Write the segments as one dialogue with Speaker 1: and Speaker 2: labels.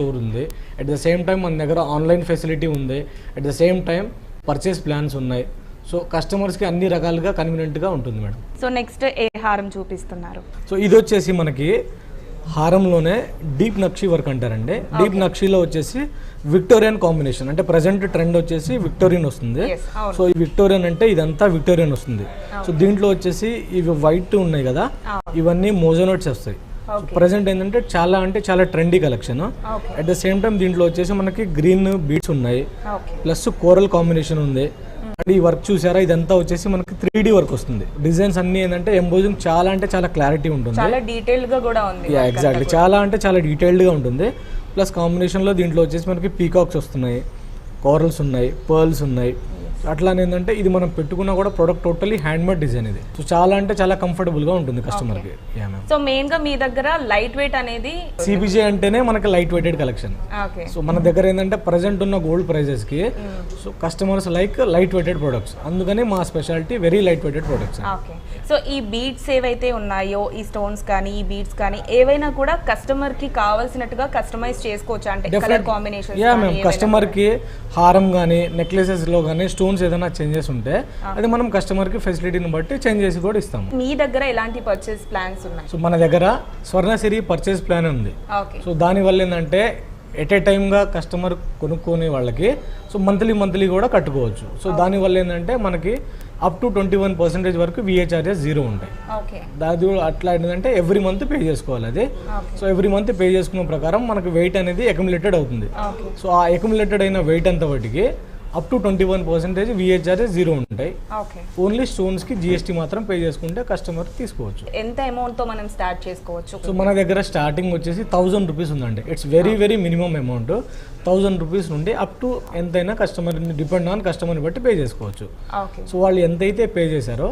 Speaker 1: Store ఉంది. At the same time మన దగ్గర ఆన్లైన్ ఫెసిలిటీ ఉంది. At the same time purchase plans ఉన్నాయి. సో కస్టమర్స్కి అన్ని రకాలుగా కన్వీనియంట్గా ఉంటుంది మేడం.
Speaker 2: సో నెక్స్ట్ ఏ హారం చూపిస్తున్నారు?
Speaker 1: సో ఇది వచ్చేసి మనకి హారంలోనే డీప్ నక్షి వర్క్ అంటారండి. డీప్ నక్షిలో వచ్చేసి విక్టోరియన్ కాంబినేషన్ అంటే ప్రజెంట్ ట్రెండ్ వచ్చేసి విక్టోరియన్ వస్తుంది. సో ఈ విక్టోరియన్ అంటే ఇదంతా విక్టోరియన్ వస్తుంది. సో దీంట్లో వచ్చేసి ఇవి వైట్ ఉన్నాయి కదా. ఇవన్నీ మోజోనోట్స్ వస్తాయి. ప్రజెంట్ ఏంటంటే చాలా అంటే చాలా trendy collection. At the same time దీంట్లో వచ్చేసి మనకి గ్రీన్ బీట్స్ ఉన్నాయి. ప్లస్ కోరల్ కాంబినేషన్ ఉంది. అండ్ ఈ వర్క్ చూసారా? ఇదంతా వచ్చేసి మనకి త్రీ వర్క్ వస్తుంది. డిజైన్స్ అన్ని ఏంటంటే ఎంబోజింగ్ చాలా అంటే చాలా క్లారిటీ ఉంటుంది.
Speaker 2: చాలా డీటెయిల్డ్గా కూడా ఉంది
Speaker 1: యా ఎగ్జాక్ట్లీ చాలా అంటే చాలా డీటెయిల్డ్గా ఉంటుంది. ప్లస్ కాంబినేషన్లో దీంట్లో వచ్చేసి మనకి పీకాక్స్ వస్తున్నాయి. కోరల్స్ ఉన్నాయి. పర్ల్స్ ఉన్నాయి. అట్లానే ఏంటంటే ఇది మనం పెట్టుకున్నా కూడా product totally hand made design ఇది. సో చాలా అంటే చాలా కంఫర్టబుల్గా ఉంటుంది కస్టమర్కి యా మ్యామ్
Speaker 2: సో మెయిన్గా మీ దగ్గర లైట్ వెయిట్ అనేది
Speaker 1: సిబిజే అంటేనే మనకి లైట్ వెయిటెడ్ కలెక్షన్ సో మన దగ్గర ఏంటంటే ప్రజెంట్ ఉన్న gold ప్రైజెస్కి so customers like light weighted products అందుకని మా speciality very light weighted products
Speaker 2: so ఈ బీడ్స్ ఏవైతే ఉన్నాయో ఈ స్టోన్స్ కానీ ఈ బీడ్స్ కానీ ఏవైనా కూడా కస్టమర్కి కావాల్సినట్టుగా కస్టమైజ్ చేసుకోవచ్చు? అంటే కలర్ కాంబినేషన్
Speaker 1: యా మ్యామ్ కస్టమర్కి హారం కానీ నెక్లెసెస్లో కానీ స్టోన్స్ ఏదైనా చేంజెస్ ఉంటే అది మనం కస్టమర్కి ఫెసిలిటీని బట్టి చేంజ్ చేసి కూడా ఇస్తాము.
Speaker 2: మీ దగ్గర ఎలాంటి పర్చేస్ ప్లాన్స్ ఉన్నాయి?
Speaker 1: సో మన దగ్గర స్వర్ణసిరి పర్చేస్ ప్లాన్ ఉంది. సో దానివల్ల ఏంటంటే ఎట్ ఏ టైమ్గా కస్టమర్ కొనుక్కునే వాళ్ళకి సో మంత్లీ మంత్లీ కూడా కట్టుకోవచ్చు. సో దానివల్ల ఏంటంటే మనకి up to twenty one percentage వరకు విఏ చార్జెస్ జీరో ఉంటాయి. కూడా అట్లా ఏంటంటే ఎవ్రీ మంత్ పే చేసుకోవాలి అది. సో ఎవ్రీ మంత్ పే చేసుకున్న ప్రకారం మనకి వెయిట్ అనేది అక్యుములేటెడ్ అవుతుంది. సో ఆ అక్యుములేటెడ్ అయిన వెయిట్ అంత వాటికి up to twenty one percentage VA charges zero ఉంటాయి. ఓన్లీ స్టోన్స్కి జిఎస్టీ మాత్రం పే చేసుకుంటే కస్టమర్ తీసుకోవచ్చు.
Speaker 2: ఎంత అమౌంట్తో మనం స్టార్ట్ చేసుకోవచ్చు?
Speaker 1: సో మన దగ్గర స్టార్టింగ్ వచ్చేసి థౌజండ్ రూపీస్ ఉందండి. It's very very minimum amount thousand rupees నుండి అప్ టు ఎంతైనా కస్టమర్ డిపెండ్ ఆన్ కస్టమర్ని బట్టి పే చేసుకోవచ్చు. సో వాళ్ళు ఎంతైతే పే చేశారో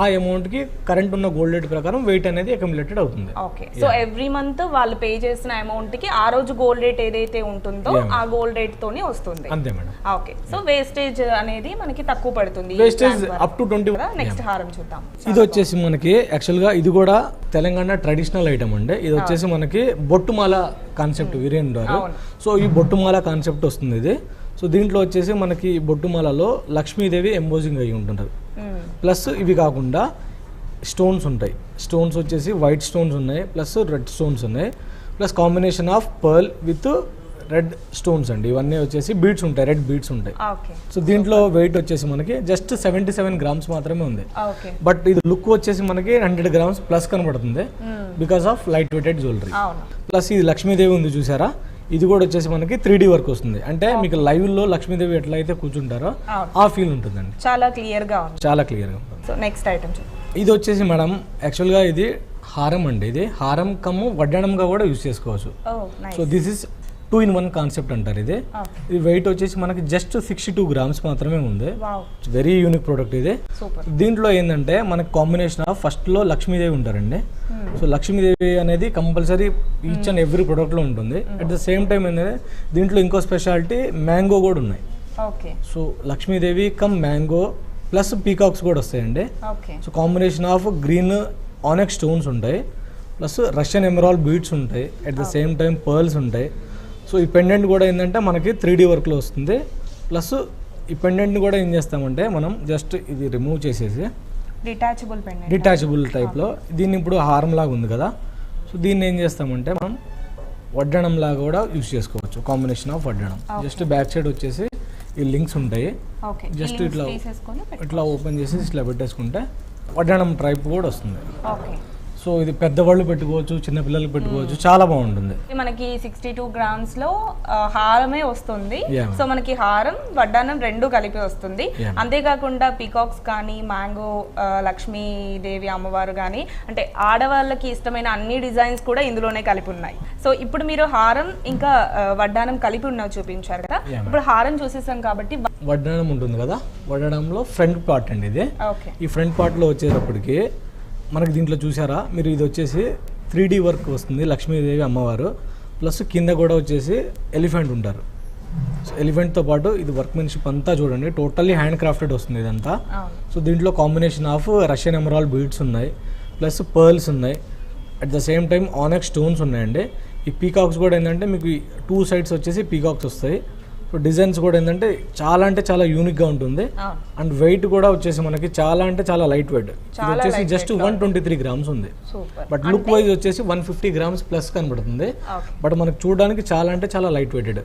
Speaker 1: ఆ అమౌంట్కి కరెంట్ ఉన్న గోల్డ్ రేట్ ప్రకారం వెయిట్ అనేది అక్యుములేటెడ్ అవుతుంది.
Speaker 2: ఓకే సో ఎవ్రీ మంత్ వాళ్ళు పే చేసిన అమౌంట్కి ఆ రోజు గోల్డ్ రేట్ ఏదైతే ఉంటుందో ఆ గోల్డ్ రేట్ తోనే వస్తుంది.
Speaker 1: అంతే మేడం
Speaker 2: ఓకే సో వేస్టేజ్ అనేది మనకి తక్కువ పడుతుంది
Speaker 1: wastage up to twenty
Speaker 2: next హారం చూద్దాం.
Speaker 1: ఇది వచ్చేసి మనకి యాక్చువల్గా ఇది కూడా తెలంగాణ ట్రెడిషనల్ ఐటమ్ అండి. ఇది వచ్చేసి మనకి బొట్టుమాల కాన్సెప్ట్ వీరేన్ ద్వారా సో ఈ బొట్టుమాల కాన్సెప్ట్ వస్తుంది ఇది. సో దీంట్లో వచ్చేసి మనకి బొట్టుమాలలో లక్ష్మీదేవి ఎంబోజింగ్ అయి ఉంటుంటుంది.
Speaker 2: మ్మ్.
Speaker 1: ప్లస్ ఇవి కాకుండా స్టోన్స్ ఉంటాయి. స్టోన్స్ వచ్చేసి వైట్ స్టోన్స్ ఉన్నాయి ప్లస్ రెడ్ స్టోన్స్ ఉన్నాయి plus combination of pearl with red stones అండి. ఇవన్నీ వచ్చేసి బీట్స్ ఉంటాయి రెడ్ బీట్స్ ఉంటాయి. సో దీంట్లో వెయిట్ వచ్చేసి మనకి జస్ట్ సెవెంటీ సెవెన్ గ్రామ్స్ మాత్రమే ఉంది. బట్ ఇది లుక్ వచ్చేసి మనకి హండ్రెడ్ గ్రామ్స్ ప్లస్ కనబడుతుంది because of light weighted jewellery. Plus ఇది లక్ష్మీదేవి ఉంది చూసారా? ఇది కూడా వచ్చేసి మనకి త్రీ వర్క్ వస్తుంది. అంటే మీకు లైవ్లో లక్ష్మీదేవి ఎట్లయితే కూర్చుంటారో. ఆ ఫీల్ ఉంటుందండి.
Speaker 2: చాలా క్లియర్గా
Speaker 1: చాలా క్లియర్గా ఉంటుంది.
Speaker 2: సో నెక్స్ట్ ఐటమ్
Speaker 1: ఇది వచ్చేసి మేడం యాక్చువల్గా ఇది హారం అండి. ఇది హారం కమ్ము వడ్డాణంగా కూడా యూజ్ చేసుకోవచ్చు. So this is two in one concept అంటారు ఇది. ఇది వెయిట్ వచ్చేసి మనకి జస్ట్ సిక్స్టీ టూ గ్రామ్స్ మాత్రమే ఉంది. వెరీ యూనిక్ ప్రోడక్ట్ ఇది. దీంట్లో ఏంటంటే మనకి కాంబినేషన్ ఆఫ్ ఫస్ట్లో లక్ష్మీదేవి ఉంటారండి. సో లక్ష్మీదేవి అనేది కంపల్సరీ ఈచ్ అండ్ ఎవ్రీ ప్రోడక్ట్లో ఉంటుంది. అట్ ద సేమ్ టైం ఏంటంటే దీంట్లో ఇంకో స్పెషాలిటీ మ్యాంగో కూడా ఉన్నాయి. So Lakshmidevi cum mango plus peacocks కూడా వస్తాయండి. So combination of green onyx stones ఉంటాయి. ప్లస్ రష్యన్ ఎమరాల్ బీట్స్ ఉంటాయి. At the same time pearls ఉంటాయి. సో ఈ పెండెంట్ కూడా ఏంటంటే మనకి త్రీ డీ వర్క్లో వస్తుంది. ప్లస్ ఈ పెండెంట్ని కూడా ఏం చేస్తామంటే మనం జస్ట్ ఇది రిమూవ్ చేసేసి
Speaker 2: డిటాచబుల్ పెండెంట్
Speaker 1: డిటాచబుల్ టైప్లో దీన్ని ఇప్పుడు హారం లాగా ఉంది కదా. సో దీన్ని ఏం చేస్తామంటే మనం వడ్డణం లాగా కూడా యూజ్ చేసుకోవచ్చు. కాంబినేషన్ ఆఫ్ వడ్డణం. జస్ట్ బ్యాక్ సైడ్ వచ్చేసి ఈ లింక్స్ ఉంటాయి. Just ఇట్లా- ఇట్లా ఓపెన్ చేసి ఇట్లా పెట్టేసుకుంటే వడ్డణం టైప్ కూడా వస్తుంది.
Speaker 2: ఓకే
Speaker 1: సో ఇది పెద్దవాళ్ళు పెట్టుకోవచ్చు చిన్న పిల్లలు పెట్టుకోవచ్చు చాలా బాగుంటుంది.
Speaker 2: మనకి సిక్స్టీ టూ గ్రామ్స్లో హారమే వస్తుంది. సో మనకి హారం వడ్డానం రెండు కలిపి వస్తుంది. అంతేకాకుండా పీకాక్స్ కానీ మ్యాంగో లక్ష్మీదేవి అమ్మవారు కానీ అంటే ఆడవాళ్ళకి ఇష్టమైన అన్ని డిజైన్స్ కూడా ఇందులోనే కలిపి ఉన్నాయి. సో ఇప్పుడు మీరు హారం ఇంకా వడ్డానం కలిపి ఉన్నవి చూపించారు కదా. ఇప్పుడు హారం చూసేసాం కాబట్టి
Speaker 1: వడ్డనం ఉంటుంది కదా? వడ్డడంలో ఫ్రంట్ పార్ట్ అండి ఇది.
Speaker 2: ఓకే
Speaker 1: ఈ ఫ్రంట్ పార్ట్లో వచ్చేటప్పటికి మనకి దీంట్లో చూసారా మీరు ఇది వచ్చేసి త్రీ డీ వర్క్ వస్తుంది లక్ష్మీదేవి అమ్మవారు. ప్లస్ కింద కూడా వచ్చేసి ఎలిఫెంట్ ఉంటారు. సో ఎలిఫెంట్తో పాటు ఇది వర్క్మెన్షిప్ అంతా చూడండి. టోటల్లీ హ్యాండ్ క్రాఫ్టెడ్ వస్తుంది ఇదంతా. సో దీంట్లో combination of Russian emerald beads ఉన్నాయి. ప్లస్ పర్ల్స్ ఉన్నాయి. At the same time onyx stones ఉన్నాయండి. ఈ పీకాక్స్ కూడా ఏంటంటే మీకు టూ సైడ్స్ వచ్చేసి పీకాక్స్ వస్తాయి. డిజైన్స్ కూడా ఏంటంటే చాలా అంటే చాలా యూనిక్గా ఉంటుంది.
Speaker 2: అవును.
Speaker 1: అండ్ వెయిట్ కూడా వచ్చేసి మనకి చాలా అంటే చాలా లైట్ వెయిట్ ఇది వచ్చేసి just one twenty three grams ఉంది. బట్ లుక్ వైజ్ వచ్చేసి వన్ ఫిఫ్టీ గ్రామ్స్ ప్లస్ కనబడుతుంది. బట్ మనకు చూడడానికి చాలా అంటే చాలా లైట్ వెయిటెడ్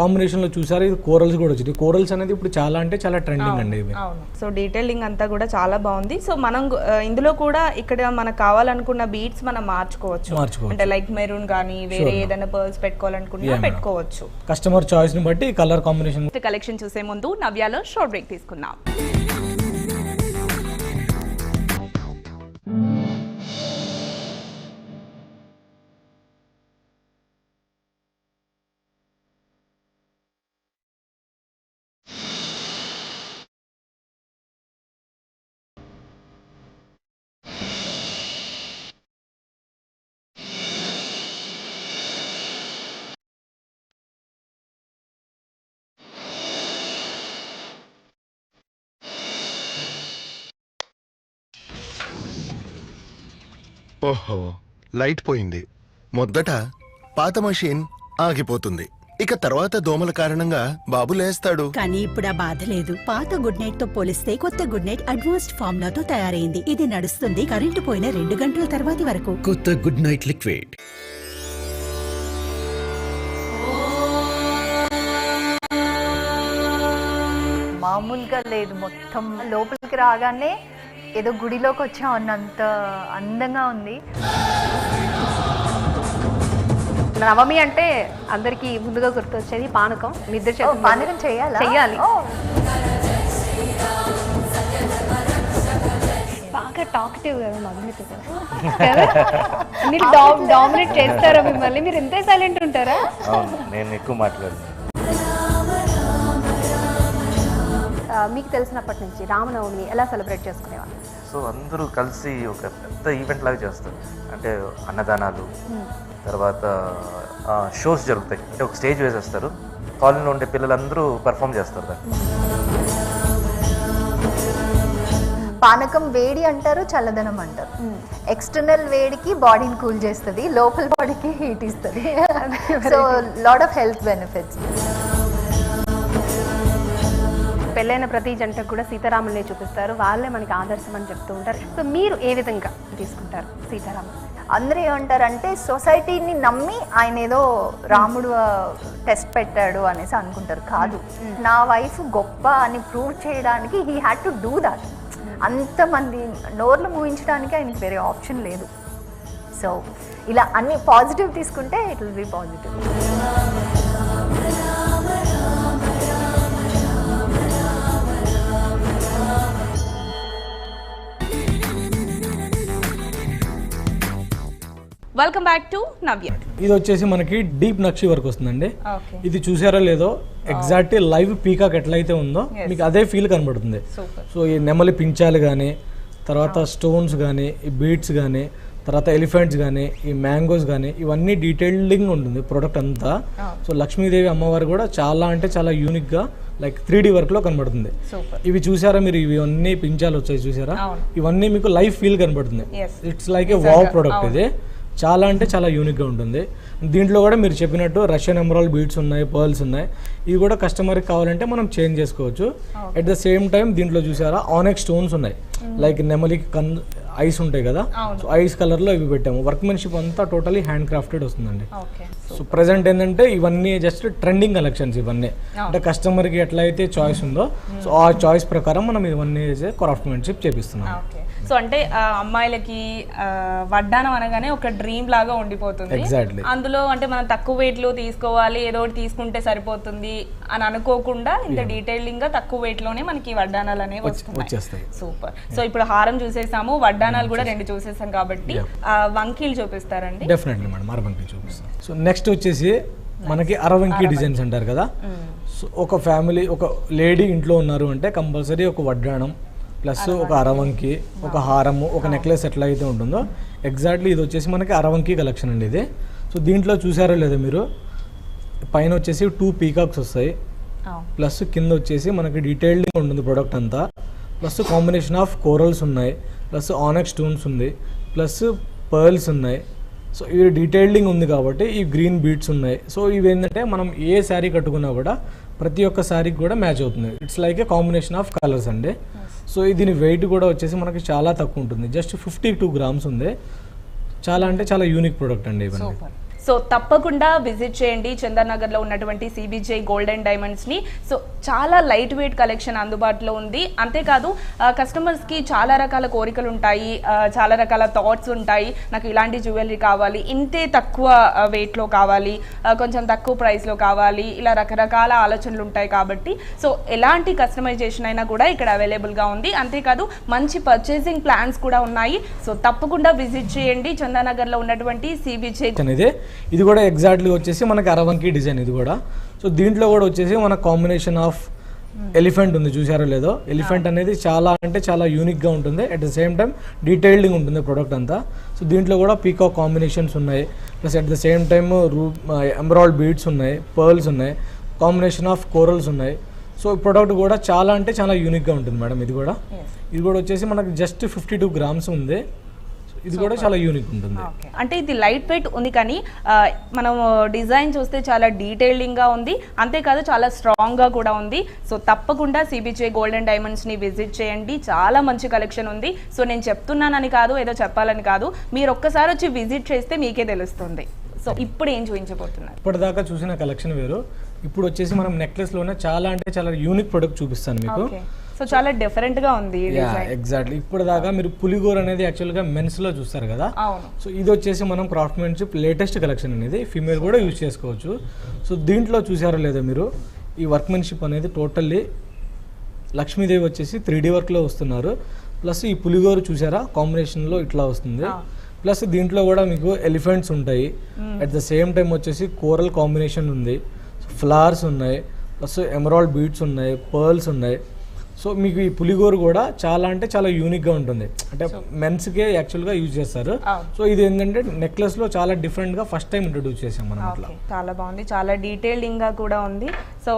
Speaker 1: కాంబినేషన్లో చూసారు? ఇది కోరల్స్ కూడా వచ్చింది కోరల్స్ అనేది ఇప్పుడు చాలా అంటే చాలా ట్రెండింగ్ అండి ఇవి.
Speaker 2: సో డీటెయిలింగ్ అంతా కూడా చాలా బాగుంది. సో మనం ఇందులో కూడా ఇక్కడ మనకు కావాలనుకున్న బీట్స్ మనం మార్చుకోవచ్చు. అంటే లైక్ మెరూన్ కానీ వేరే ఏదైనా పర్ల్స్ పెట్టుకోవాలనుకున్నా పెట్టుకోవచ్చు.
Speaker 1: కస్టమర్ చాయిస్ని బట్టి కలర్ కాంబినేషన్
Speaker 2: కలెక్షన్ చూసే ముందు నవ్యాలో షార్ట్ బ్రేక్ తీసుకుందాం.
Speaker 3: ఓహో లైట్ పోయింది. మొదట పాత మషీన్ ఆగిపోతుంది. ఇక తర్వాత దోమల కారణంగా బాబు లేస్తాడు.
Speaker 4: కానీ ఇప్పుడు ఆ బాధ లేదు. పాత గుడ్ నైట్తో పోలిస్తే కొత్త గుడ్ నైట్ అడ్వాన్స్డ్ ఫార్ములాతో తయారైంది. ఇది నడుస్తుంది కరెంటు పోయిన రెండు గంటల తర్వాతి వరకు.
Speaker 5: కొత్త గుడ్ నైట్ లిక్విడ్.
Speaker 6: మామూలుగా లేదు. మొత్తం లోపలికి రాగానే ఏదో గుడిలోకి వచ్చాం అన్నంత అందంగా ఉంది.
Speaker 7: నవమి అంటే అందరికి ముందుగా గుర్తొచ్చేది పానకం. మీ ఇద్దరు
Speaker 6: ఓ,
Speaker 7: చేతుల
Speaker 6: పానకం చేయాలా?
Speaker 7: చెయ్యాలి.
Speaker 6: ఓ,
Speaker 7: బాగా టాక్టివ్ కదా మధుమిత కదా? మీరు డామినేట్ చేస్తారా మిమ్మల్ని? మీరు ఎంతే సైలెంట్ ఉంటారా?
Speaker 8: అవును నేను ఎక్కువ మాట్లాడను
Speaker 7: మీకు తెలిసినప్పటి నుంచి రామనవమిని ఎలా సెలబ్రేట్ చేసుకునేవాళ్ళు?
Speaker 8: సో అందరూ కలిసి ఒక పెద్ద ఈవెంట్ లాగా చేస్తారు. అంటే అన్నదానాలు తర్వాత షోస్ జరుగుతాయి. అంటే ఒక స్టేజ్ వేసేస్తారు. కాలనీలో ఉండే పిల్లలందరూ పర్ఫామ్ చేస్తారు దాన్ని.
Speaker 6: పానకం వేడి అంటారు చల్లదనం అంటారు. ఎక్స్టర్నల్ వేడికి బాడీని కూల్ చేస్తుంది లోపల బాడీకి హీట్ ఇస్తుంది. So lot of health benefits
Speaker 7: పెళ్ళైన ప్రతి జంటకు కూడా సీతారాములనే చూపిస్తారు. వాళ్ళే మనకి ఆదర్శం అని చెప్తూ ఉంటారు. సో మీరు ఏ విధంగా తీసుకుంటారు సీతారాములు
Speaker 6: అందరూ ఏమంటారంటే సొసైటీని నమ్మి ఆయన ఏదో రాముడు టెస్ట్ పెట్టాడు అనేసి అనుకుంటారు. కాదు. నా వైఫ్ గొప్ప అని ప్రూవ్ చేయడానికి he had to do that. అంతమంది నోర్లు మూయించడానికి ఆయనకి వేరే ఆప్షన్ లేదు. సో ఇలా అన్ని పాజిటివ్ తీసుకుంటే it will be positive.
Speaker 2: Welcome back to Navya
Speaker 1: ఇది వచ్చేసి మనకి డీప్ నక్షి వర్క్ వస్తుందండి. ఇది చూసారో లేదో ఎగ్జాక్ట్ లైవ్ పీకాక్ ఎట్లయితే ఉందో మీకు అదే ఫీల్ కనబడుతుంది. సో ఈ నెమలి పించాలు కానీ తర్వాత స్టోన్స్ కానీ ఈ బీడ్స్ కానీ తర్వాత ఎలిఫెంట్స్ కానీ ఈ మ్యాంగోస్ కానీ ఇవన్నీ డీటెయిలింగ్ ఉంటుంది ప్రోడక్ట్ అంతా. సో లక్ష్మీదేవి అమ్మవారు కూడా చాలా అంటే చాలా యూనిక్గా లైక్ త్రీ డీ వర్క్లో కనబడుతుంది. ఇవి చూసారా మీరు? ఇవన్నీ పించాలు వచ్చాయి చూసారా. ఇవన్నీ మీకు లైఫ్ ఫీల్ కనబడుతుంది. It's like a wow product ఇది. చాలా అంటే చాలా యూనిక్గా ఉంటుంది. దీంట్లో కూడా మీరు చెప్పినట్టు రష్యన్ ఎమరాల్ బీడ్స్ ఉన్నాయి పర్ల్స్ ఉన్నాయి. ఇవి కూడా కస్టమర్కి కావాలంటే మనం చేంజ్ చేసుకోవచ్చు. అట్ ద సేమ్ టైం దీంట్లో చూసారా ఆనెక్ స్టోన్స్ ఉన్నాయి. లైక్ నెమలికి కన్ ఐస్ ఉంటాయి కదా. సో ఐస్ కలర్లో ఇవి పెట్టాము. వర్క్మెన్షిప్ అంతా టోటలీ హ్యాండ్ క్రాఫ్టెడ్ వస్తుందండి సో ప్రజెంట్ ఏంటంటే ఇవన్నీ జస్ట్ ట్రెండింగ్ కలెక్షన్స్ ఇవన్నీ. అంటే కస్టమర్కి ఎట్లా అయితే చాయిస్ ఉందో సో ఆ చాయిస్ ప్రకారం మనం ఇవన్నీ క్రాఫ్ట్మెన్షిప్ చేపిస్తున్నాం
Speaker 2: సో అంటే అమ్మాయిలకి వడ్డానం అనగానే ఒక డ్రీమ్ లాగా ఉండిపోతుంది. అందులో అంటే మనం తక్కువ weight లో తీసుకోవాలి ఏదో ఒకటి తీసుకుంటే సరిపోతుంది అని అనుకోకుండా ఇంత డీటెయిలింగ్గా తక్కువ weight లోనే మనకి వడ్డానాలు అనేవి వస్తున్నాయి. సూపర్ సో ఇప్పుడు హారం చూసేసాము వడ్డానాలు కూడా రెండు చూసేసాం కాబట్టి వంకీలు చూపిస్తారండి.
Speaker 1: డెఫినెట్లీ మేడం అరవంకి చూపిస్తాం. సో నెక్స్ట్ వచ్చేసి మనకి అరవంకి డిజైన్స్ అంటారు కదా. సో ఒక ఫ్యామిలీ ఒక లేడీ ఇంట్లో ఉన్నారు అంటే కంపల్సరీ ఒక వడ్డాణం ప్లస్ ఒక అరవంకి ఒక హారము ఒక నెక్లెస్ ఎట్లా అయితే ఉంటుందో ఎగ్జాక్ట్లీ ఇది వచ్చేసి మనకి అరవంకి కలెక్షన్ అండి ఇది. సో దీంట్లో చూసారో లేదో మీరు పైన వచ్చేసి టూ పీకాక్స్ వస్తాయి. ప్లస్ కింద వచ్చేసి మనకి డీటెయిల్డ్ ఉంటుంది ప్రోడక్ట్ అంతా. ప్లస్ కాంబినేషన్ ఆఫ్ కోరల్స్ ఉన్నాయి. ప్లస్ ఆనెక్ స్టోన్స్ ఉంది. ప్లస్ పర్ల్స్ ఉన్నాయి. సో ఇవి డీటెయిలింగ్ ఉంది కాబట్టి ఈ గ్రీన్ బీట్స్ ఉన్నాయి. సో ఇవి ఏంటంటే మనం ఏ శారీ కట్టుకున్నా కూడా ప్రతి ఒక్క శారీకి కూడా మ్యాచ్ అవుతుంది. It's like a combination of colours అండి. సో దీని వెయిట్ కూడా వచ్చేసి మనకి చాలా తక్కువ ఉంటుంది. జస్ట్ ఫిఫ్టీ టూ గ్రామ్స్ ఉంది చాలా అంటే చాలా యూనిక్ ప్రోడక్ట్ అండి ఇవన్నీ.
Speaker 2: సో తప్పకుండా విజిట్ చేయండి. చందనగర్లో ఉన్నటువంటి సిబిజే గోల్డెన్ డైమండ్స్ని. సో చాలా లైట్ వెయిట్ కలెక్షన్ అందుబాటులో ఉంది. అంతేకాదు కస్టమర్స్కి చాలా రకాల కోరికలు ఉంటాయి. చాలా రకాల థాట్స్ ఉంటాయి. నాకు ఇలాంటి జ్యువెలరీ కావాలి. ఇంతే తక్కువ వెయిట్లో కావాలి. కొంచెం తక్కువ ప్రైస్లో కావాలి. ఇలా రకరకాల ఆలోచనలు ఉంటాయి కాబట్టి. సో ఎలాంటి కస్టమైజేషన్ అయినా కూడా ఇక్కడ అవైలబుల్గా ఉంది. అంతేకాదు మంచి పర్చేసింగ్ ప్లాన్స్ కూడా ఉన్నాయి. సో తప్పకుండా విజిట్ చేయండి. చందానగర్లో ఉన్నటువంటి సిబిజే
Speaker 1: ఇది కూడా ఎగ్జాక్ట్లీ వచ్చేసి మనకి అరవంకి డిజైన్ ఇది కూడా. సో దీంట్లో కూడా వచ్చేసి మన కాంబినేషన్ ఆఫ్ ఎలిఫెంట్ ఉంది చూసారో లేదో? ఎలిఫెంట్ అనేది చాలా అంటే చాలా యూనిక్గా ఉంటుంది. At the same time detailing ఉంటుంది ప్రోడక్ట్ అంతా. సో దీంట్లో కూడా పీకాక్ కాంబినేషన్స్ ఉన్నాయి. Plus at the same time రూ ఎంబ్రాయిడ్ బీడ్స్ ఉన్నాయి పర్ల్స్ ఉన్నాయి. కాంబినేషన్ ఆఫ్ కోరల్స్ ఉన్నాయి. సో ఈ ప్రోడక్ట్ కూడా చాలా అంటే చాలా యూనిక్గా ఉంటుంది మేడం ఇది కూడా. ఇది కూడా వచ్చేసి మనకి జస్ట్ ఫిఫ్టీ టూ గ్రామ్స్ ఉంది. ఇది కూడా చాలా యూనిక్ ఉంటుంది.
Speaker 2: అంటే ఇది లైట్ వెయిట్ ఉంది కానీ మనం డిజైన్ చూస్తే చాలా డీటెయిలింగ్గా ఉంది. అంతేకాదు చాలా స్ట్రాంగ్గా కూడా ఉంది. సో తప్పకుండా సిబిజే గోల్డెన్ డైమండ్స్ని విజిట్ చేయండి. చాలా మంచి కలెక్షన్ ఉంది. సో నేను చెప్తున్నానని కాదు ఏదో చెప్పాలని కాదు. మీరు ఒక్కసారి వచ్చి విజిట్ చేస్తే మీకే తెలుస్తుంది. సో ఇప్పుడు ఏం చూపించబోతున్నారు?
Speaker 1: ఇప్పటిదాకా చూసిన కలెక్షన్ వేరు. ఇప్పుడు వచ్చేసి మనం నెక్లెస్లోనే చాలా అంటే చాలా యూనిక్ ప్రొడక్ట్ చూపిస్తాను మీకు.
Speaker 2: సో చాలా డిఫరెంట్గా ఉంది ఈ డిజైన్
Speaker 1: ఎగ్జాక్ట్లీ ఇప్పటిదాకా మీరు పులిగోర అనేది యాక్చువల్గా మెన్స్లో చూస్తారు కదా? సో ఇది వచ్చేసి మనం క్రాఫ్ట్మెన్షిప్ లేటెస్ట్ కలెక్షన్ అనేది ఫీమేల్ కూడా యూజ్ చేసుకోవచ్చు. సో దీంట్లో చూసారో లేదో మీరు ఈ వర్క్మెన్షిప్ అనేది టోటల్లీ లక్ష్మీదేవి వచ్చేసి త్రీ డీ వర్క్లో వస్తున్నారు. ప్లస్ ఈ పులిగోరు చూసారా కాంబినేషన్లో ఇట్లా వస్తుంది. ప్లస్ దీంట్లో కూడా మీకు ఎలిఫెంట్స్ ఉంటాయి. అట్ ద సేమ్ టైం వచ్చేసి కోరల్ కాంబినేషన్ ఉంది. ఫ్లవర్స్ ఉన్నాయి. ప్లస్ ఎమరాల్డ్ బీడ్స్ ఉన్నాయి. పర్ల్స్ ఉన్నాయి. సో మీకు ఈ పులిగోరు కూడా చాలా అంటే చాలా యూనిక్గా ఉంటుంది. అంటే మెన్స్కే యాక్చువల్గా యూజ్ చేస్తారు. సో ఇది ఏంటంటే నెక్లెస్లో చాలా డిఫరెంట్గా ఫస్ట్ టైం ఇంట్రొడ్యూస్ చేసాం మనం అట్లా.
Speaker 2: చాలా బాగుంది. చాలా డీటెయిలింగ్గా కూడా ఉంది. సో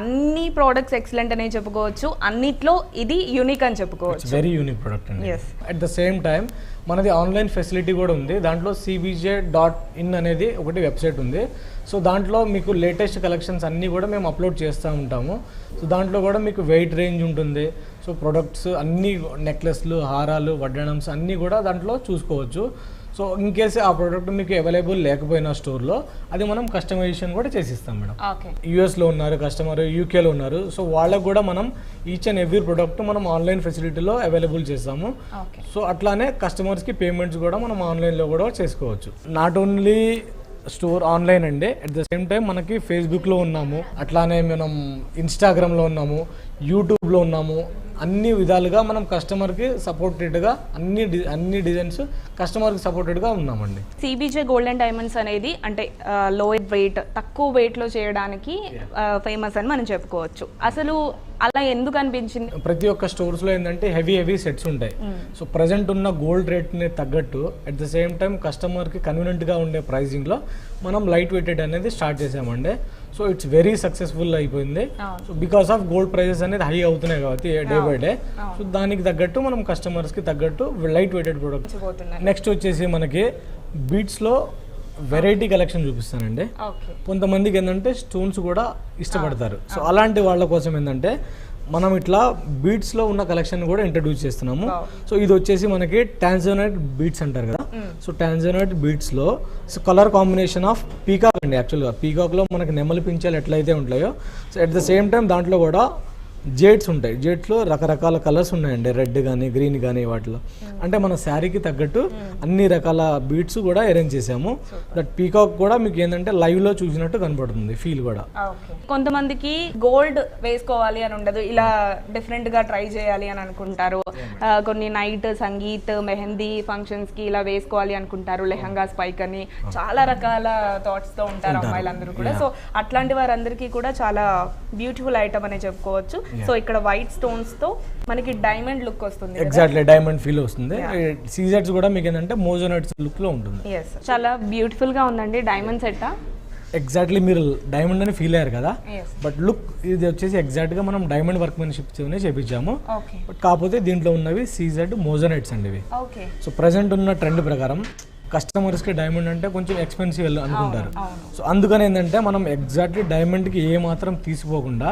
Speaker 2: అన్ని ప్రోడక్ట్స్ ఎక్సలెంట్ అనే చెప్పుకోవచ్చు. అన్నిట్లో ఇది యూనిక్ అని చెప్పుకోవచ్చు.
Speaker 1: వెరీ యూనిక్ ప్రొడక్ట్ అండి. అట్ ద సేమ్ టైం మనది ఆన్లైన్ ఫెసిలిటీ కూడా ఉంది. దాంట్లో సిబిజే డాట్ ఇన్ అనేది ఒకటి వెబ్సైట్ ఉంది. సో దాంట్లో మీకు లేటెస్ట్ కలెక్షన్స్ అన్నీ కూడా మేము అప్లోడ్ చేస్తూ ఉంటాము. సో దాంట్లో కూడా మీకు వెయిట్ రేంజ్ ఉంటుంది. సో ప్రొడక్ట్స్ అన్ని నెక్లెస్లు హారాలు వడ్డాణమ్స్ అన్నీ కూడా దాంట్లో చూసుకోవచ్చు. సో ఇన్ కేసు ఆ ప్రోడక్ట్ మీకు అవైలబుల్ లేకపోయినా స్టోర్లో అది మనం కస్టమైజేషన్ కూడా చేసిస్తాం మేడం. యూఎస్లో ఉన్నారు కస్టమర్ యూకేలో ఉన్నారు. సో వాళ్ళకు కూడా మనం ఈచ్ అండ్ ఎవ్రీ ప్రొడక్ట్ మనం ఆన్లైన్ ఫెసిలిటీలో అవైలబుల్ చేస్తాము. సో అట్లానే కస్టమర్స్కి పేమెంట్స్ కూడా మనం ఆన్లైన్లో కూడా చేసుకోవచ్చు. నాట్ ఓన్లీ స్టోర్ ఆన్లైన్ అండి అట్ ద సేమ్ టైం మనకి ఫేస్బుక్లో ఉన్నాము. అట్లానే మనం ఇన్స్టాగ్రామ్లో ఉన్నాము యూట్యూబ్లో ఉన్నాము. అన్ని విధాలుగా మనం కస్టమర్కి సపోర్టెడ్గా అన్ని అన్ని డిజైన్స్ కస్టమర్కి సపోర్టెడ్గా ఉన్నామండి.
Speaker 2: సిబిజే గోల్డెన్ డైమండ్స్ అనేది అంటే లో వెయిట్ తక్కువ weight లో చేయడానికి ఫేమస్ అని మనం చెప్పుకోవచ్చు. అసలు అలా ఎందుకు అనిపించింది?
Speaker 1: ప్రతి ఒక్క స్టోర్స్లో ఏంటంటే హెవీ హెవీ సెట్స్ ఉంటాయి. సో ప్రజెంట్ ఉన్న గోల్డ్ రేట్ని తగ్గట్టు అట్ ద సేమ్ టైం కస్టమర్కి కన్వీనియంట్గా ఉండే ప్రైజింగ్లో మనం లైట్ వెయిటెడ్ అనేది స్టార్ట్ చేసామండి. సో ఇట్స్ వెరీ సక్సెస్ఫుల్ అయిపోయింది. So because of gold prices అనేది హై అవుతున్నాయి కాబట్టి డే బై డే సో దానికి తగ్గట్టు మనం కస్టమర్స్కి తగ్గట్టు లైట్ వెయిటెడ్ ప్రొడక్ట్ నెక్స్ట్ వచ్చేసి మనకి బీట్స్లో వెరైటీ కలెక్షన్ చూపిస్తానండి. కొంతమందికి ఏంటంటే స్టోన్స్ కూడా ఇష్టపడతారు. సో అలాంటి వాళ్ళ కోసం ఏంటంటే మనం ఇట్లా బీట్స్లో ఉన్న కలెక్షన్ కూడా ఇంట్రడ్యూస్ చేస్తున్నాము. సో ఇది వచ్చేసి మనకి టాన్జోనైట్ బీట్స్ అంటారు కదా. So tanzanite బీట్స్లో so colour combination of peacock అండి యాక్చువల్గా పీకాక్లో మనకి నెమలి పించాలు ఎట్లయితే ఉంటాయో so at the same time దాంట్లో కూడా జేడ్స్ ఉంటాయి. జేడ్స్లో రకరకాల కలర్స్ ఉన్నాయండి. రెడ్ కానీ గ్రీన్ కానీ వాటిలో. అంటే మన శారీకి తగ్గట్టు అన్ని రకాల బీట్స్ కూడా అరేంజ్ చేసాము దట్ పీకాక్ కూడా మీకు ఏంటంటే లైవ్లో చూసినట్టు కనపడుతుంది ఫీల్ కూడా.
Speaker 2: ఓకే కొంతమందికి గోల్డ్ వేసుకోవాలి అని ఉండదు. ఇలా డిఫరెంట్గా ట్రై చేయాలి అని అనుకుంటారు. ఆ, కొన్ని నైట్ సంగీత్ మెహందీ ఫంక్షన్స్కి ఇలా వేసుకోవాలి అనుకుంటారు. లెహంగా స్పైక్ అని. చాలా రకాల థాట్స్తో ఉంటారు అమ్మాయిలందరూ కూడా. సో అట్లాంటి వారందరికీ కూడా చాలా బ్యూటిఫుల్ ఐటమ్ అనే చెప్పుకోవచ్చు. సో ఇక్కడ వైట్ స్టోన్స్తో మనకి డైమండ్ లుక్ వస్తుంది.
Speaker 1: ఎగ్జాక్ట్లీ డైమండ్ ఫీల్ వస్తుంది. సీజర్స్ కూడా మీకు ఏంటంటే మోజోనైట్స్ లుక్లో ఉంటుంది.
Speaker 2: Yes. చాలా బ్యూటిఫుల్గా ఉందండి డైమండ్ సెట్
Speaker 1: ఎగ్జాక్ట్లీ మీరు డైమండ్ అని ఫీల్ అయ్యారు కదా. బట్ లుక్ ఇది వచ్చేసి ఎగ్జాక్ట్గా మనం డైమండ్ వర్క్మెన్షిప్ చేపించాము.
Speaker 2: ఓకే
Speaker 1: బట్ కాకపోతే దీంట్లో ఉన్నవి సీజెడ్ మోజోనైట్స్ అండి ఇవి. సో ప్రజెంట్ ఉన్న ట్రెండ్ ప్రకారం కస్టమర్స్కి డైమండ్ అంటే కొంచెం ఎక్స్పెన్సివ్ అనుకుంటారు. సో అందుకని ఏంటంటే మనం ఎగ్జాక్ట్లీ డైమండ్కి ఏ మాత్రం తీసిపోకుండా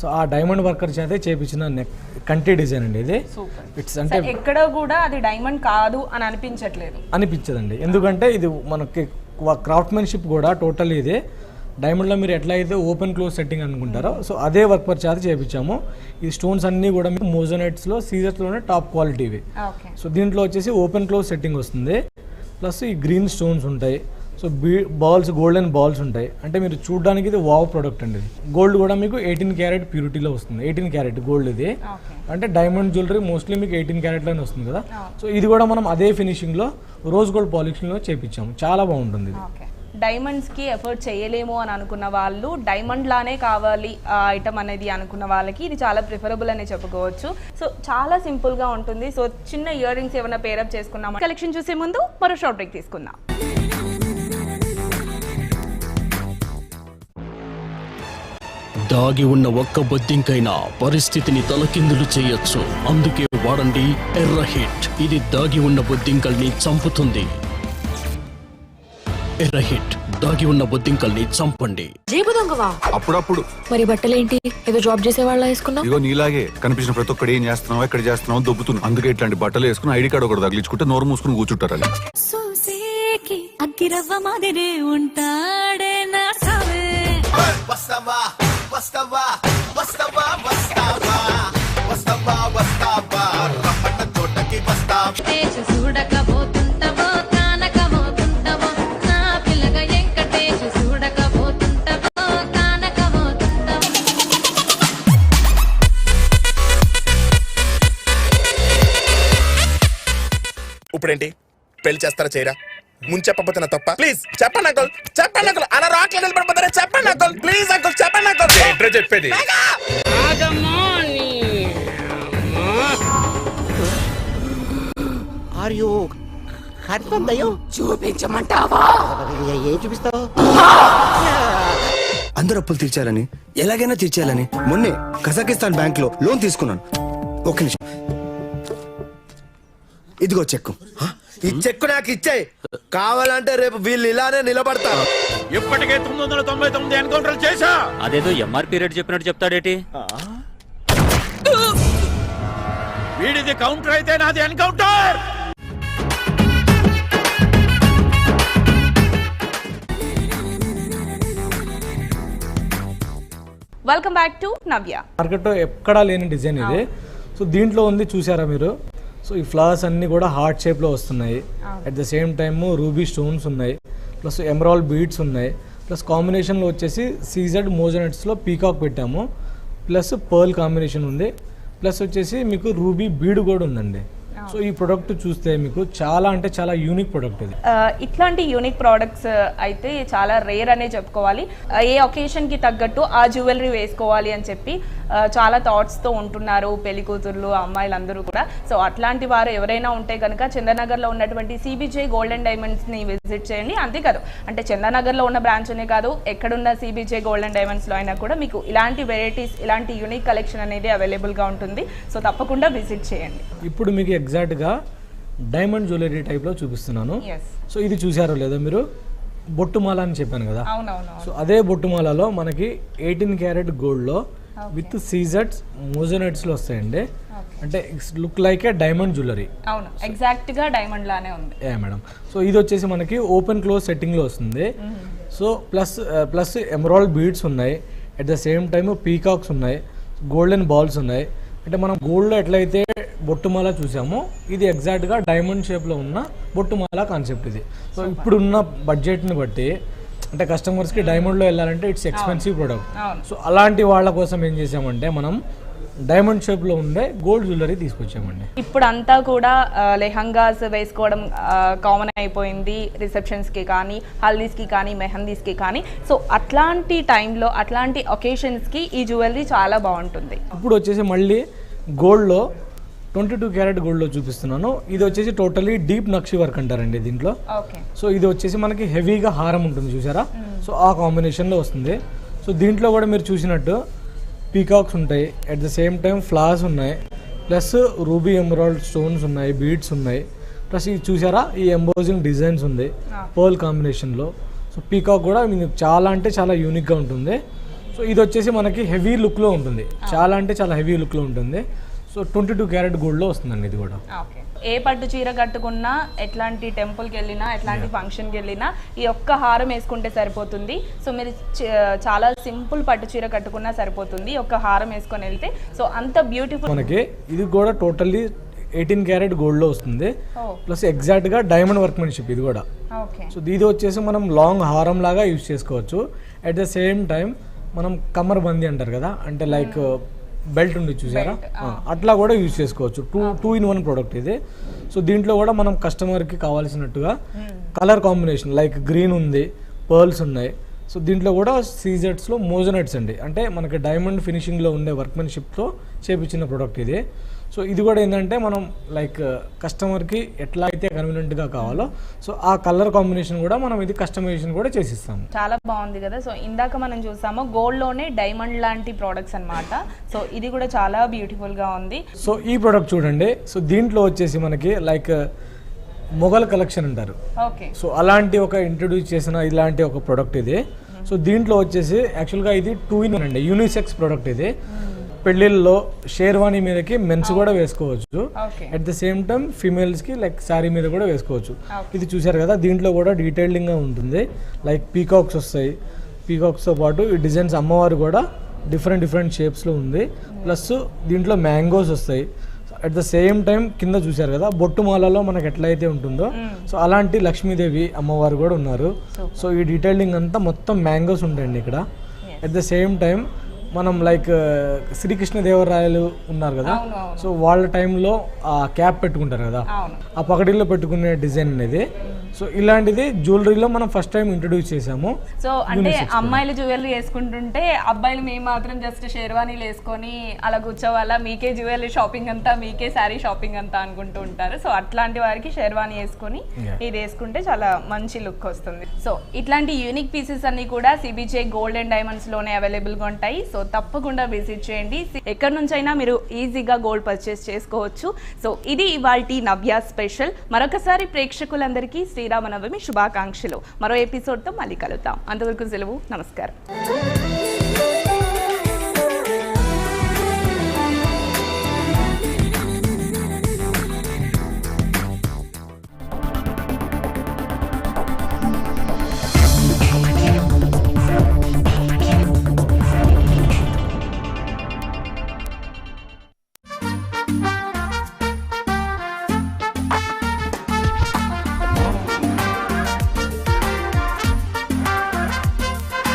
Speaker 1: సో ఆ డైమండ్ వర్కర్ చేతే చేపించిన నెక్ కంటి డిజైన్ అండి ఇది. ఇట్స్ అంటే
Speaker 2: ఎక్కడ కూడా అది డైమండ్ కాదు అని అనిపించట్లేదు.
Speaker 1: అనిపించదండి. ఎందుకంటే ఇది మనకి క్రాఫ్ట్మెన్షిప్ కూడా టోటల్ ఇది. డైమండ్లో మీరు ఎట్లా అయితే ఓపెన్ క్లోజ్ సెట్టింగ్ అనుకుంటారో సో అదే వర్క్ పర్ చేత చేపించాము. ఈ స్టోన్స్ అన్నీ కూడా మీకు మోజోనైట్స్లో సీజర్స్లోనే టాప్ క్వాలిటీ ఇవి.
Speaker 2: ఓకే
Speaker 1: సో దీంట్లో వచ్చేసి ఓపెన్ క్లోజ్ సెట్టింగ్ వస్తుంది. ప్లస్ ఈ గ్రీన్ స్టోన్స్ ఉంటాయి. సో బీ బాల్స్ గోల్డెన్ బాల్స్ ఉంటాయి. అంటే మీరు చూడడానికి ఇది వావ్ ప్రోడక్ట్ అండి ఇది. గోల్డ్ కూడా మీకు ఎయిటీన్ క్యారెట్ ప్యూరిటీలో వస్తుంది. ఎయిటీన్ క్యారెట్ గోల్డ్ ఇది. అంటే డైమండ్ జ్యువెలరీ మోస్ట్లీ మీకు ఎయిటీన్ క్యారెట్లోనే వస్తుంది కదా. సో ఇది కూడా మనం అదే ఫినిషింగ్లో రోజ్ గోల్డ్ పాలిషింగ్లో చేపించాము. చాలా బాగుంటుంది ఇది.
Speaker 2: డైమండ్స్కి ఎఫర్ట్ చేయలేము అని అనుకున్న వాళ్ళు డైమండ్ లానే కావాలి ఆ ఐటమ్ అనేది అనుకున్న వాళ్ళకి ఇది చాలా ప్రిఫరబుల్ అనే చెప్పుకోవచ్చు. సో చాలా సింపుల్గా ఉంటుంది. సో చిన్న ఇయర్ రింగ్స్ ఏమైనా పేరప్ చేసుకున్నాము కలెక్షన్ చూసే ముందు మరో షార్ట్ బ్రేక్ తీసుకుందాం.
Speaker 5: దాగి ఉన్న ఒక్క బొద్దింకైనా పరిస్థితిని తలకిందులు చేయొచ్చు. అందుకే వాడండి ఎర్ర హిట్. ఇది దాగి ఉన్న బొద్దింకల్ని చంపుతుంది. ఎర్ర హిట్. దాగి ఉన్న బొద్దింకల్ని చంపండి.
Speaker 9: జేబు దొంగవా?
Speaker 10: అప్పుడప్పుడు.
Speaker 9: మరి బట్టలేంటి? ఏదో జాబ్ చేసే వాళ్ళ వేసుకున్నావు?
Speaker 10: ఇగో నీలాగే కనిపించిన ప్రతి ఒక్కడు ఏం చేస్తున్నావు ఎక్కడ చేస్తున్నావు దొబ్బుతున్నావు. అందుకే ఇట్లాంటి బట్టలు వేసుకుని ఐడి కార్డు ఒకటి తగిలించుకుంటే నోరు మూసుకుని కూర్చుంటారు.
Speaker 4: సూసేకి అగ్గిరవ్వ మాదిరే ఉంటాడే నా సావే.
Speaker 9: చూడకపోతుంటావో
Speaker 11: పెళ్ళి చేస్తారా చేయరా? ముందు చెప్పకపోతే నా తప్ప. ప్లీజ్ చెప్పండి అంకుల్ చెప్పండి అంకుల్ అలా రాట్లేదు నిలబడిపోతారా చెప్పండి అంకుల్ ప్లీజ్ అంకుల్ చెప్పండి అంకుల్ ఏంట్రా చెప్పేది.
Speaker 12: ఆర్ యు
Speaker 9: చూపించమంటావా?
Speaker 12: ఏం చూపిస్తావు?
Speaker 13: అందరు అప్పులు తీర్చాలని ఎలాగైనా తీర్చేయాలని మొన్నే కజాకిస్తాన్ బ్యాంక్లో లోన్ తీసుకున్నాను. ఒక్క నిమిషం. ఇదిగో చెక్కు.
Speaker 11: ఈ చెక్కు నాకు ఇచ్చాయి కావాలంటే రేపు వీళ్ళు ఇలానే నిలబడతారు.
Speaker 5: ఇప్పటికే తొమ్మిది వందల తొంభై తొమ్మిది ఎన్కౌంటర్ చేశా.
Speaker 12: అదేదో ఎంఆర్పీ రేట్ చెప్పినట్టు చెప్తాడేటి?
Speaker 5: వీడిది కౌంటర్ అయితే నాది encounter.
Speaker 2: Welcome back to Navya
Speaker 1: మార్కెట్లో ఎక్కడా లేని డిజైన్ ఇది. సో దీంట్లో ఉంది చూసారా మీరు? సో ఈ ఫ్లవర్స్ అన్నీ కూడా హార్ట్ షేప్లో వస్తున్నాయి. At the same time ruby stones ఉన్నాయి. ప్లస్ ఎమరాల్ బీడ్స్ ఉన్నాయి. ప్లస్ కాంబినేషన్లో వచ్చేసి సీజెడ్ మోజనట్స్లో పీకాక్ పెట్టాము. ప్లస్ పర్ల్ కాంబినేషన్ ఉంది. ప్లస్ వచ్చేసి మీకు రూబీ బీడ్ కూడా ఉందండి. సో ఈ ప్రొడక్ట్ చూస్తే మీకు చాలా అంటే చాలా యూనిక్ ప్రొడక్ట్ ఇది.
Speaker 2: ఇట్లాంటి యూనిక్ ప్రోడక్ట్స్ అయితే చాలా రేర్ అనే చెప్పుకోవాలి. ఏ ఒకేషన్కి తగ్గట్టు ఆ జ్యువెలరీ వేసుకోవాలి అని చెప్పి చాలా థాట్స్తో ఉంటున్నారు పెళ్ళి కూతుర్లు అమ్మాయిలందరూ కూడా. సో అట్లాంటి వారు ఎవరైనా ఉంటే కనుక చందనగర్లో ఉన్నటువంటి సిబిజే గోల్డ్ అండ్ డైమండ్స్ని విజిట్ చేయండి. అంతేకాదు అంటే చందనగర్లో ఉన్న బ్రాంచ్ అనే కాదు ఎక్కడున్న సిబిజే గోల్డ్ అండ్ డైమండ్స్లో అయినా కూడా మీకు ఇలాంటి వెరైటీస్ ఇలాంటి యూనిక్ కలెక్షన్ అనేది అవైలబుల్గా ఉంటుంది. సో తప్పకుండా విజిట్ చేయండి.
Speaker 1: ఇప్పుడు మీకు ఎగ్జాక్ట్గా డైమండ్ జ్యువెలరీ టైప్లో చూపిస్తున్నాను. సో ఇది చూసారో లేదో మీరు? బొట్టుమాల అని చెప్పాను కదా. సో అదే బొట్టుమాలలో మనకి ఎయిటీన్ క్యారెట్ గోల్డ్లో విత్ సీజెట్స్ మోజోనెట్స్లో వస్తాయండి. అంటే look like a diamond jewellery.
Speaker 2: అవును. ఎగ్జాక్ట్గా డైమండ్ లానే ఉంది.
Speaker 1: ఏ మేడం. సో ఇది వచ్చేసి మనకి ఓపెన్ క్లోజ్ సెట్టింగ్లో వస్తుంది. So plus plus emerald beads ఉన్నాయి. At the same time peacocks ఉన్నాయి. గోల్డెన్ బాల్స్ ఉన్నాయి. అంటే మనం గోల్డ్లో ఎట్లయితే బొట్టుమాల చూసామో ఇది ఎగ్జాక్ట్గా డైమండ్ షేప్లో ఉన్న బొట్టుమాల కాన్సెప్ట్ ఇది. సో ఇప్పుడున్న బడ్జెట్ని బట్టి అంటే కస్టమర్స్కి డైమండ్లో వెళ్ళాలంటే ఇట్స్ ఎక్స్పెన్సివ్ ప్రోడక్ట్. సో అలాంటి వాళ్ళ కోసం ఏం చేసామంటే మనం డైమండ్ షేప్లో ఉండే గోల్డ్ జ్యువెలరీ తీసుకొచ్చామండి.
Speaker 2: ఇప్పుడు అంతా కూడా లెహంగాస్ వేసుకోవడం కామన్ అయిపోయింది రిసెప్షన్స్కి కానీ హల్దీస్కి కానీ మెహందీస్కి కానీ. సో అట్లాంటి టైంలో అట్లాంటి ఒకేషన్స్కి ఈ జ్యువెలరీ చాలా బాగుంటుంది.
Speaker 1: ఇప్పుడు వచ్చేసి మళ్ళీ గోల్డ్లో ట్వంటీ టూ క్యారెట్ గోల్డ్లో చూపిస్తున్నాను. ఇది వచ్చేసి టోటలీ డీప్ నక్షి వర్క్ అంటారండి దీంట్లో.
Speaker 2: ఓకే
Speaker 1: సో ఇది వచ్చేసి మనకి హెవీగా హారం ఉంటుంది చూసారా? సో ఆ కాంబినేషన్లో వస్తుంది. సో దీంట్లో కూడా మీరు చూసినట్టు పీకాక్స్ ఉంటాయి. At the same time flowers ఉన్నాయి. ప్లస్ రూబీ ఎమరాల్డ్ స్టోన్స్ ఉన్నాయి బీడ్స్ ఉన్నాయి. ప్లస్ ఇది చూసారా? ఈ ఎంబోజింగ్ డిజైన్స్ ఉంది. పర్ల్ కాంబినేషన్లో. సో పీకాక్ కూడా మీకు చాలా అంటే చాలా యూనిక్గా ఉంటుంది. సో ఇది వచ్చేసి మనకి హెవీ లుక్లో ఉంటుంది. చాలా అంటే చాలా హెవీ లుక్లో ఉంటుంది. సో ట్వంటీ టూ క్యారెట్ గోల్డ్లో వస్తుందండి ఇది కూడా.
Speaker 2: ఓకే. ఏ పట్టు చీర కట్టుకున్నా ఎట్లాంటి టెంపుల్కి వెళ్ళినా ఎట్లాంటి ఫంక్షన్కి వెళ్ళినా ఈ ఒక్క హారం వేసుకుంటే సరిపోతుంది. సో మీరు చాలా సింపుల్ పట్టు చీర కట్టుకున్నా సరిపోతుంది ఒక్క హారం వేసుకొని వెళ్తే. సో అంత బ్యూటిఫుల్
Speaker 1: మనకి ఇది కూడా టోటల్లీ ఎయిటీన్ క్యారెట్ గోల్డ్లో వస్తుంది. ప్లస్ ఎగ్జాక్ట్గా డైమండ్ వర్క్మెన్షిప్ ఇది కూడా. సో ఇది వచ్చేసి మనం లాంగ్ హారం లాగా యూజ్ చేసుకోవచ్చు. అట్ ద సేమ్ టైం మనం కమ్మర్ బందీ అంటారు కదా అంటే లైక్ బెల్ట్ ఉంది చూసారా? అట్లా కూడా యూజ్ చేసుకోవచ్చు. Two two in one product ఇది. సో దీంట్లో కూడా మనం కస్టమర్కి కావాల్సినట్టుగా కలర్ కాంబినేషన్ లైక్ గ్రీన్ ఉంది పర్ల్స్ ఉన్నాయి. సో దీంట్లో కూడా సీజెట్స్లో మోజనెట్స్ అండి. అంటే మనకి డైమండ్ ఫినిషింగ్లో ఉండే వర్క్మెన్షిప్తో చేపించిన ప్రోడక్ట్ ఇది. సో ఇది కూడా ఏంటంటే మనం లైక్ కస్టమర్కి ఎట్లా అయితే కన్వీనియంట్గా కావాలో సో ఆ కలర్ కాంబినేషన్ కూడా మనం ఇది కస్టమైజేషన్ కూడా చేసిస్తాము.
Speaker 2: చాలా బాగుంది కదా. సో ఇందాక మనం చూసాము గోల్డ్లోనే డైమండ్ లాంటి ప్రోడక్ట్స్ అన్నమాట. సో ఇది కూడా చాలా బ్యూటిఫుల్గా ఉంది.
Speaker 1: సో ఈ ప్రోడక్ట్ చూడండి. సో దీంట్లో వచ్చేసి మనకి లైక్ మొఘల్ కలెక్షన్ అంటారు.
Speaker 2: ఓకే.
Speaker 1: సో అలాంటి ఒక ఇంట్రడ్యూస్ చేసిన ఇలాంటి ఒక ప్రోడక్ట్ ఇది. సో దీంట్లో వచ్చేసి యాక్చువల్గా ఇది టూ ఇన్ అండి. యూనిసెక్స్ ప్రోడక్ట్ ఇది. పెళ్ళిళ్ళలో షేర్వాణి మీదకి మెన్స్ కూడా వేసుకోవచ్చు. అట్ ద సేమ్ టైం ఫీమేల్స్కి లైక్ శారీ మీద కూడా వేసుకోవచ్చు. ఇది చూసారు కదా దీంట్లో కూడా డీటెయిలింగ్గా ఉంటుంది. లైక్ పీకాక్స్ వస్తాయి. పీకాక్స్తో పాటు ఈ డిజైన్స్ అమ్మవారు కూడా డిఫరెంట్ డిఫరెంట్ షేప్స్లో ఉంది. ప్లస్ దీంట్లో మ్యాంగోస్ వస్తాయి. అట్ ద సేమ్ టైం కింద చూశారు కదా బొట్టు మాలలో మనకి ఎట్లయితే ఉంటుందో సో అలాంటి లక్ష్మీదేవి అమ్మవారు కూడా ఉన్నారు. సో ఈ డీటెయిలింగ్ అంతా మొత్తం మ్యాంగోస్ ఉంటాయండి ఇక్కడ. అట్ ద సేమ్ టైం మనం లైక్ శ్రీకృష్ణదేవరాయలు ఉన్నారు కదా? సో వాళ్ళ టైంలో ఆ క్యాప్ పెట్టుకుంటారు కదా? ఆ పకడీలో పెట్టుకునే డిజైన్ అనేది. సో ఇలాంటిది జ్యువెలరీలో మనం ఫస్ట్ టైం ఇంట్రడ్యూస్ చేసాము
Speaker 2: సో అంటే అమ్మాయిలు జ్యువెలరీ వేసుకుంటుంటే అబ్బాయిలు మేము మాత్రం జస్ట్ షేర్వానీలు వేసుకొని అలా కూర్చోవాలా? మీకే జ్యువెలరీ షాపింగ్ అంతా మీకే శారీ షాపింగ్ అంతా అనుకుంటూ ఉంటారు. సో అట్లాంటి వారికి షేర్వానీ వేసుకొని ఇది వేసుకుంటే చాలా మంచి లుక్ వస్తుంది. సో ఇట్లాంటి యూనిక్ పీసెస్ అన్ని కూడా సిబిజే గోల్డ్ అండ్ డైమండ్స్లోనే అవైలబుల్గా ఉంటాయి. సో సో తప్పకుండా విజిట్ చేయండి. ఎక్కడి నుంచైనా మీరు ఈజీగా గోల్డ్ పర్చేస్ చేసుకోవచ్చు. సో ఇది ఇవాల్టి నవ్య స్పెషల్ మరొకసారి ప్రేక్షకులందరికీ శ్రీరామనవమి శుభాకాంక్షలు. మరో ఎపిసోడ్తో మళ్ళీ కలుద్దాం. అంతవరకు సెలవు. నమస్కారం.